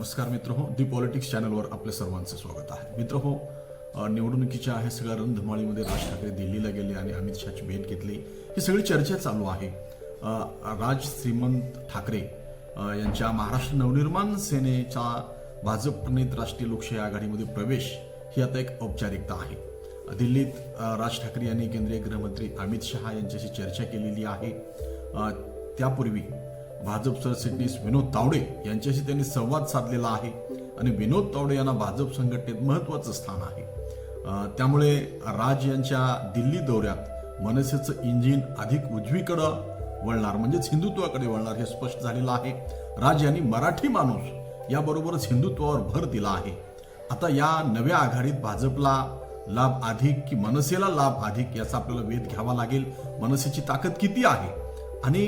नमस्कार मित्र हो दी पॉलिटिक्स चॅनलवर आपल्या सर्वांचं स्वागत आहे. मित्र हो निवडणुकीच्या आहे सगळ्या रणधुमाळीमध्ये राज ठाकरे दिल्लीला गेले आणि अमित शहाची भेट घेतली. ही सगळी चर्चा चालू आहे. राज श्रीमंत ठाकरे यांच्या महाराष्ट्र नवनिर्माण सेनेचा भाजप प्रणित राष्ट्रीय लोकशाही आघाडीमध्ये प्रवेश ही आता एक औपचारिकता आहे. दिल्लीत राज ठाकरे यांनी केंद्रीय गृहमंत्री अमित शहा यांच्याशी चर्चा केलेली आहे. त्यापूर्वी भाजप सरचिटणीस विनोद तावडे यांच्याशी त्यांनी संवाद साधलेला आहे आणि विनोद तावडे यांना भाजप संघटनेत महत्वाचं स्थान आहे. त्यामुळे राज यांच्या दिल्ली दौऱ्यात मनसेचं इंजिन अधिक उजवीकडं वळणार म्हणजेच हिंदुत्वाकडे वळणार हे स्पष्ट झालेलं आहे. राज यांनी मराठी माणूस याबरोबरच हिंदुत्वावर भर दिला आहे. आता या नव्या आघाडीत भाजपला लाभ अधिक की मनसेला लाभ अधिक याचा आपल्याला वेध घ्यावा लागेल. मनसेची ताकद किती आहे? आणि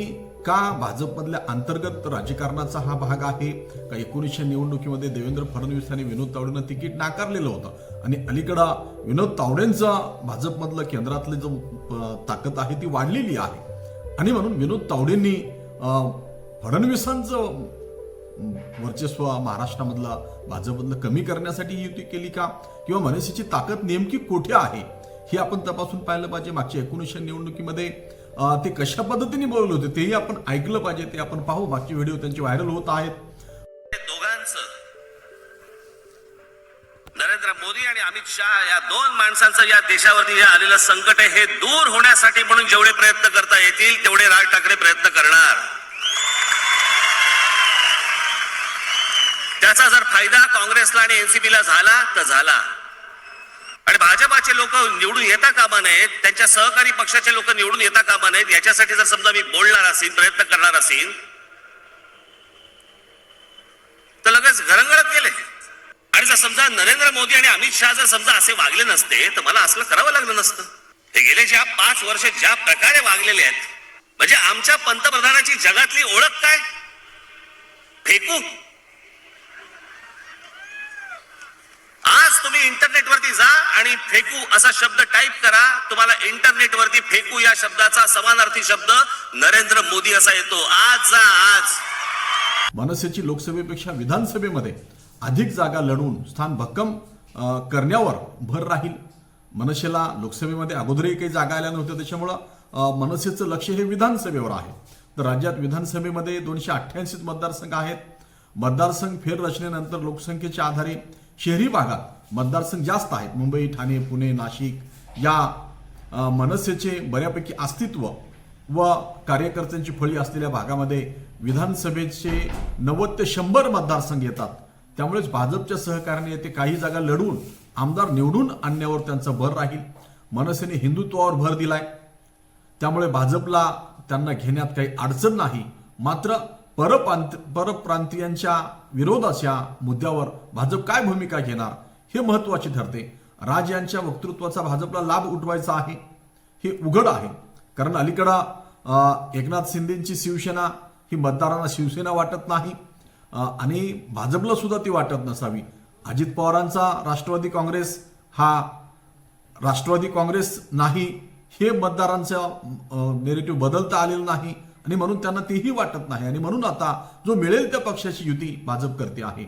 का भाजपमधल्या अंतर्गत राजकारणाचा हा भाग आहे? का एकोणीसशे निवडणुकीमध्ये देवेंद्र फडणवीस आणि विनोद तावडेंना तिकीट नाकारलेलं होतं? आणि अलीकडं विनोद तावडेंचा भाजपमधलं केंद्रातली जो ताकद आहे ती वाढलेली आहे. आणि म्हणून विनोद तावडेंनी फडणवीसांचं वर्चस्व महाराष्ट्रामधलं भाजपमधलं कमी करण्यासाठी ही युती केली का? किंवा मनसेची ताकद नेमकी कुठे आहे? हे आपण तपासून पाहिलं पाहिजे. मागच्या एकोणीसशे निवडणुकीमध्ये ते कशा पद्धतीने बोलले होते तेही आपण ऐकलं पाहिजे ते आपण पाहू. बाकी व्हिडिओ त्यांचे व्हायरल होत आहेत. दोघांचं नरेंद्र मोदी आणि अमित शहा या दोन माणसांचं या देशावरती जे आलेलं संकट आहे हे दूर होण्यासाठी म्हणून जेवढे प्रयत्न करता येतील तेवढे राज ठाकरे प्रयत्न करणार. त्याचा जर फायदा काँग्रेसला आणि एनसीपीला झाला तर झाला. आणि भाजपाचे लोक निवडून येता कामा नयेत त्यांच्या सहकारी पक्षाचे लोक निवडून येता कामा नयेत याच्यासाठी जर समजा मी बोलणार असेल प्रयत्न करणार असेल तर लगेच घरंगळत गेले. आणि जर समजा नरेंद्र मोदी आणि अमित शहा जर समजा असे वागले नसते तर मला असलं करावं लागलं नसतं. हे गेले ज्या पाच वर्ष ज्या प्रकारे वागलेले आहेत म्हणजे आमच्या पंतप्रधानाची जगातली ओळख काय? फेकू? इंटरनेट वरती जा आणि फेकू असा शब्द टाईप करा. तुम्हाला इंटरनेट वरती फेकू या शब्दाचा समानार्थी शब्द नरेंद्र मोदी असा येतो. आज जा आज. मनसेची लोकसभेपेक्षा विधानसभेमध्ये अधिक जागा लढवून स्थान भक्कम करण्यावर भर राहील. मनसेला लोकसभेमध्ये अगोदरही काही जागा आल्या नव्हत्या त्याच्यामुळं मनसेचं लक्ष हे विधानसभेवर आहे. तर राज्यात विधानसभेमध्ये दोनशे अठ्ठ्याऐंशी मतदारसंघ आहेत. मतदारसंघ फेररचनेनंतर लोकसंख्येच्या आधारे शहरी भागात मतदारसंघ जास्त आहेत. मुंबई ठाणे पुणे नाशिक या मनसेचे बऱ्यापैकी अस्तित्व व कार्यकर्त्यांची फळी असलेल्या भागामध्ये विधानसभेचे नव्वद ते शंभर मतदारसंघ येतात. त्यामुळेच भाजपच्या सहकार्याने येथे काही जागा लढवून आमदार निवडून आणण्यावर त्यांचा भर राहील. मनसेने हिंदुत्वावर भर दिलाय. त्यामुळे भाजपला त्यांना घेण्यात काही अडचण नाही. मात्र परप्रांत परप्रांतीयांच्या विरोधाच्या मुद्द्यावर भाजप काय भूमिका घेणार? हे महत्त्वाचे ठरते राज यांच्या वक्तृत्वाचा भाजपला लाभ उठवायचा आहे. हे उघड आहे. कारण अलीकडं एकनाथ शिंदेची शिवसेना ही मतदारांना शिवसेना वाटत नाही. आणि भाजपला सुद्धा ती वाटत नसावी. अजित पवारांचा राष्ट्रवादी काँग्रेस हा राष्ट्रवादी काँग्रेस नाही. हे मतदारांचं नेरेटिव्ह बदलता आलेलं नाही. आणि म्हणून त्यांना तेही वाटत नाही. आणि म्हणून आता जो मिळेल त्या पक्षाची युती भाजप करते आहे.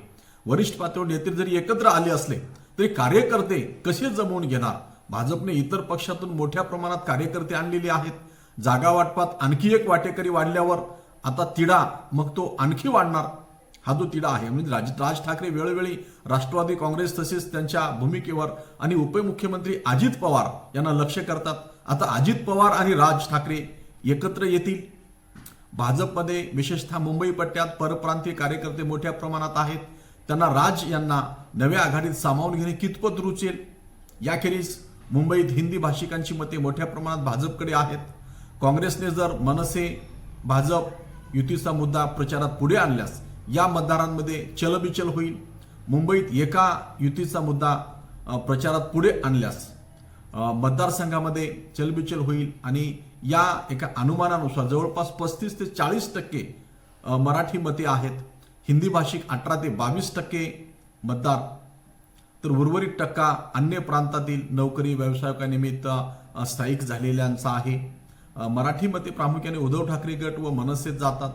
वरिष्ठ पातळीवर नेते जरी एकत्र आले असले तरी कार्यकर्ते कसे जमवून घेणार? भाजपने इतर पक्षातून मोठ्या प्रमाणात कार्यकर्ते आणलेले आहेत. जागा वाटपात आणखी एक वाटेकरी वाढल्यावर आता तिढा मग तो आणखी वाढणार. हा जो तिढा आहे म्हणजे राज राज ठाकरे वेळोवेळी राष्ट्रवादी काँग्रेस तसेच त्यांच्या भूमिकेवर आणि उपमुख्यमंत्री अजित पवार यांना लक्ष करतात. आता अजित पवार आणि राज ठाकरे एकत्र येतील. भाजपमध्ये विशेषतः मुंबई पट्ट्यात परप्रांतीय कार्यकर्ते मोठ्या प्रमाणात आहेत. त्यांना राज यांना नव्या आघाडीत सामावून घेणे कितपत रुचेल? याखेरीज मुंबईत हिंदी भाषिकांची मते मोठ्या प्रमाणात भाजपकडे आहेत. काँग्रेसने जर मनसे भाजप युतीचा मुद्दा प्रचारात पुढे आणल्यास या मतदारांमध्ये चलबिचल होईल. मुंबईत एका युतीचा मुद्दा प्रचारात पुढे आणल्यास मतदारसंघामध्ये चलबिचल होईल आणि या एका अनुमानानुसार जवळपास पस्तीस ते चाळीस टक्के मराठी मते आहेत. हिंदी भाषिक अठरा ते बावीस टक्के मतदार. तर उर्वरित टक्का अन्य प्रांतातील नोकरी व्यावसायिकानिमित्त स्थायिक झालेल्यांचा आहे. मराठीमध्ये प्रामुख्याने उद्धव ठाकरे गट व मनसेत जातात.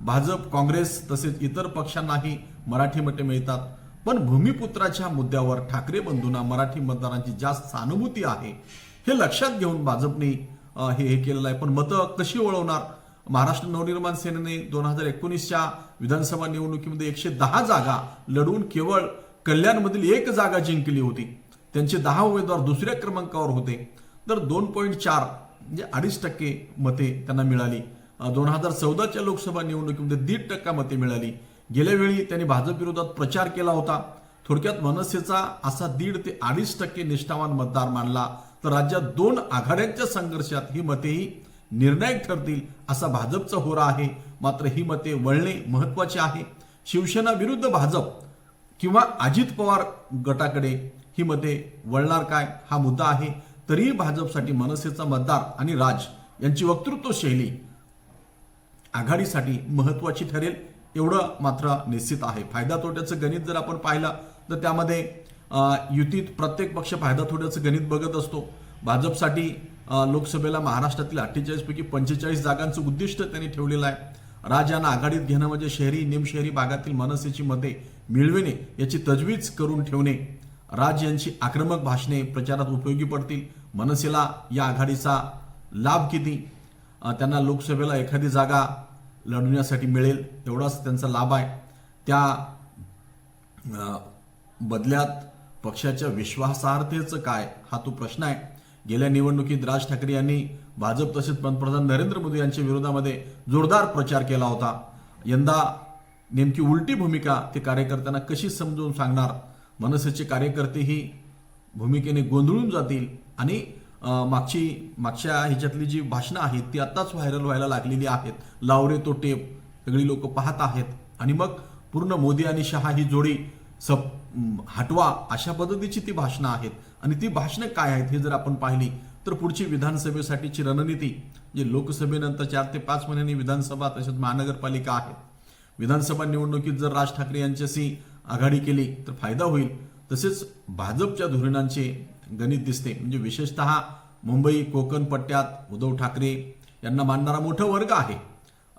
भाजप काँग्रेस तसेच इतर पक्षांनाही मराठी मते मिळतात. पण भूमिपुत्राच्या मुद्द्यावर ठाकरे बंधूंना मराठी मतदारांची जास्त सहानुभूती आहे. हे लक्षात घेऊन भाजपने हे हे केलेलं आहे. पण मतं कशी वळवणार? महाराष्ट्र नवनिर्माण सेनेने दोन हजार एकोणीसच्या विधानसभा निवडणुकीमध्ये एकशे दहा जागा लढवून केवळ कल्याणमधील एक जागा जिंकली होती. त्यांचे दहा उमेदवार दुसऱ्या क्रमांकावर होते. तर दोन पॉईंट चार म्हणजे अडीच टक्के मते त्यांना मिळाली. दोन हजार चौदाच्या लोकसभा निवडणुकीमध्ये दीड टक्का मते मिळाली. गेल्या वेळी त्यांनी भाजप विरोधात प्रचार केला होता. थोडक्यात मनसेचा असा दीड ते अडीच टक्के निष्ठावान मतदार मानला. तर राज्यात दोन आघाड्यांच्या संघर्षात ही मतेही निर्णायक ठरतील असा भाजपचा होरा आहे. मात्र ही मते वळणे महत्त्वाचे आहे. शिवसेना विरुद्ध भाजप किंवा अजित पवार गटाकडे ही मते वळणार काय? हा मुद्दा आहे. तरीही भाजपसाठी मनसेचा मतदार आणि राज यांची वक्तृत्व शैली आघाडीसाठी महत्वाची ठरेल एवढं मात्र निश्चित आहे. फायदा तोट्याचं गणित जर आपण पाहिलं तर त्यामध्ये युतीत प्रत्येक पक्ष फायदा तोट्याचं गणित बघत असतो. भाजपसाठी लोकसभेला महाराष्ट्रातील अठ्ठेचाळीसपैकी पंचेचाळीस जागांचं उद्दिष्ट त्यांनी ठेवलेलं आहे. राज यांना आघाडीत घेणं म्हणजे शहरी निमशहरी भागातील मनसेची मते मिळविणे याची तजवीज करून ठेवणे. राज यांची आक्रमक भाषणे प्रचारात उपयोगी पडतील. मनसेला या आघाडीचा लाभ किती? त्यांना लोकसभेला एखादी जागा लढवण्यासाठी मिळेल एवढाच त्यांचा लाभ आहे. त्या बदल्यात पक्षाच्या विश्वासार्हतेचं काय? हा तो प्रश्न आहे. गेल्या निवडणुकीत राज ठाकरे यांनी भाजप तसेच पंतप्रधान नरेंद्र मोदी यांच्या विरोधामध्ये जोरदार प्रचार केला होता. यंदा नेमकी उलटी भूमिका ते कार्यकर्त्यांना कशी समजून सांगणार? मनसेचे कार्यकर्ते ही भूमिकेने गोंधळून जातील आणि मागची मागच्या ह्याच्यातली जी भाषणं आहेत ती आत्ताच व्हायरल व्हायला लागलेली आहेत. लावरे तो टेप सगळी लोक पाहत आहेत. आणि मग पूर्ण मोदी आणि शहा ही जोडी सप हटवा अशा पद्धतीची ती भाषणं आहेत. आणि ती भाषणं काय आहेत हे जर आपण पाहिली तर पुढची विधानसभेसाठीची रणनीती जे लोकसभेनंतर चार ते पाच महिन्यांनी विधानसभा तसेच महानगरपालिका आहे. विधानसभा निवडणुकीत जर राज ठाकरे यांच्याशी आघाडी केली तर फायदा होईल. तसेच भाजपच्या धोरणांचे गणित दिसते. म्हणजे विशेषतः मुंबई कोकण पट्ट्यात उद्धव ठाकरे यांना मानणारा मोठा वर्ग आहे.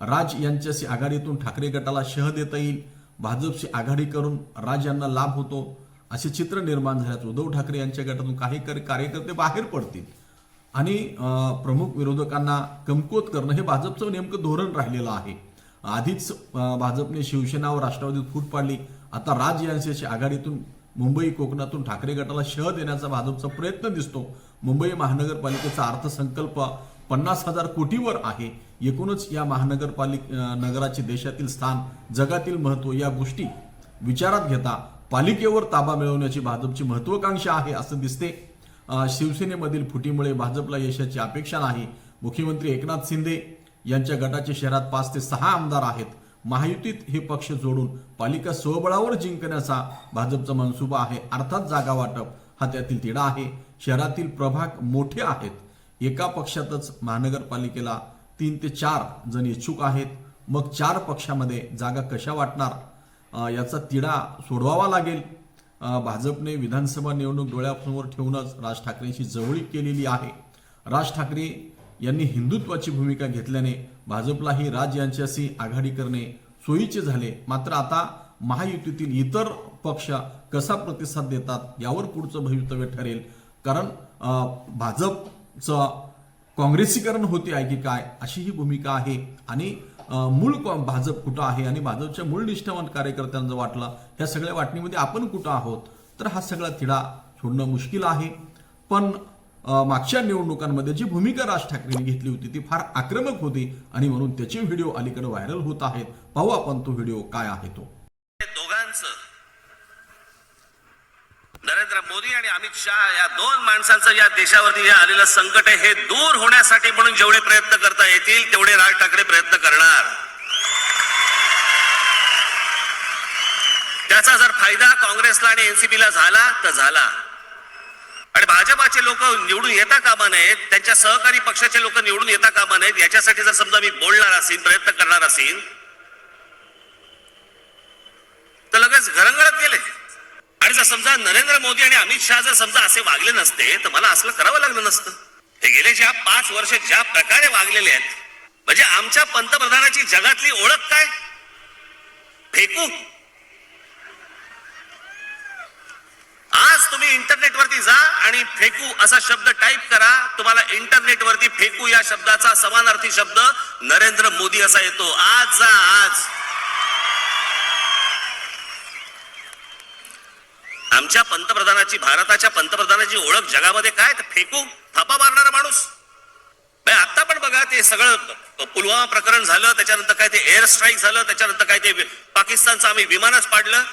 राज यांच्याशी आघाडीतून ठाकरे गटाला शह देता येईल. भाजपशी आघाडी करून राज यांना लाभ होतो असे चित्र निर्माण झाल्यास उद्धव ठाकरे यांच्या गटातून काही कार्यकर्ते बाहेर पडतील. आणि प्रमुख विरोधकांना कमकुवत करणं हे भाजपचं नेमकं धोरण राहिलेलं आहे. आधीच भाजपने शिवसेना व राष्ट्रवादीत फूट पाडली. आता राज यांच्याशी आघाडीतून मुंबई कोकणातून ठाकरे गटाला शह देण्याचा भाजपचा प्रयत्न दिसतो. मुंबई महानगरपालिकेचा अर्थसंकल्प पन्नास हजार कोटीवर आहे. एकूणच या महानगरपालिक नगराचे देशातील स्थान जगातील महत्त्व या गोष्टी विचारात घेता पालिकेवर ताबा मिळवण्याची भाजपची महत्वाकांक्षा आहे असं दिसते. शिवसेनेमधील फुटीमुळे भाजपला यशाची अपेक्षा नाही. मुख्यमंत्री एकनाथ शिंदे यांच्या गटाचे शहरात पाच ते सहा आमदार आहेत. महायुतीत हे पक्ष जोडून पालिका स्वबळावर जिंकण्याचा भाजपचा मनसुबा आहे. अर्थात जागा वाटप हा त्यातील तिढा आहे. शहरातील प्रभाग मोठे आहेत. एका पक्षातच महानगरपालिकेला तीन ते चार जण इच्छुक आहेत. मग चार पक्षामध्ये जागा कशा वाटणार? याचा तिढा सोडवावा लागेल. भाजपने विधानसभा निवडणूक डोळ्यासमोर ठेवूनच राज ठाकरेंशी जवळीक केलेली आहे. राज ठाकरे यांनी हिंदुत्वाची भूमिका घेतल्याने भाजपलाही राज यांच्याशी आघाडी करणे सोयीचे झाले. मात्र आता महायुतीतील इतर पक्ष कसा प्रतिसाद देतात यावर पुढचं भवितव्य ठरेल. कारण भाजपचं काँग्रेसीकरण होते आहे की काय? अशी ही भूमिका आहे. आणि मूळ भाजप कुठं आहे? आणि भाजपच्या मूळ निष्ठावान कार्यकर्त्यांचा वाटला ह्या सगळ्या वाटणीमध्ये आपण कुठं आहोत? तर हा सगळा तिढा सोडणं मुश्किल आहे. पण मागच्या निवडणुकांमध्ये जी भूमिका राज ठाकरेंनी घेतली होती ती फार आक्रमक होती. आणि म्हणून त्याचे व्हिडिओ अलीकडे व्हायरल होत आहेत. पाहू आपण तो व्हिडिओ काय आहे तो दोघांचं नरेंद्र मोदी आणि अमित शहा या दोन माणसांचं या देशावरती जे आलेलं संकट आहे हे दूर होण्यासाठी म्हणून जेवढे प्रयत्न करता येतील तेवढे राज ठाकरे प्रयत्न करणार. त्याचा जर फायदा काँग्रेसला आणि एनसीपीला झाला तर झाला. आणि भाजपाचे लोक निवडून येता कामा नयेत त्यांच्या सहकारी पक्षाचे लोक निवडून येता कामा नयेत याच्यासाठी जर समजा मी बोलणार असेल प्रयत्न करणार असेल तर लगेच घरंगळत गेले. आणि जर समजा नरेंद्र मोदी आणि अमित शहा जर समजा असे वागले नसते तर मला असलं करावं लागलं नसतं. हे गेले ज्या पाच वर्ष ज्या प्रकारे वागलेले आहेत म्हणजे आमच्या पंतप्रधानाची जगातली ओळख काय? फेकू? आज तुम्ही इंटरनेटवरती जा आणि फेकू असा शब्द टाईप करा. तुम्हाला इंटरनेटवरती फेकू या शब्दाचा समानार्थी शब्द नरेंद्र मोदी असा येतो. आज जा आज. आमच्या पंतप्रधानाची भारताच्या पंतप्रधानाची ओळख जगामध्ये काय? फेकू थापा मारणारा माणूस. आता पण बघा ते सगळं पुलवामा प्रकरण झालं त्याच्यानंतर काय ते एअर स्ट्राईक झालं त्याच्यानंतर काय ते पाकिस्तानचं आम्ही विमानच पाडलं.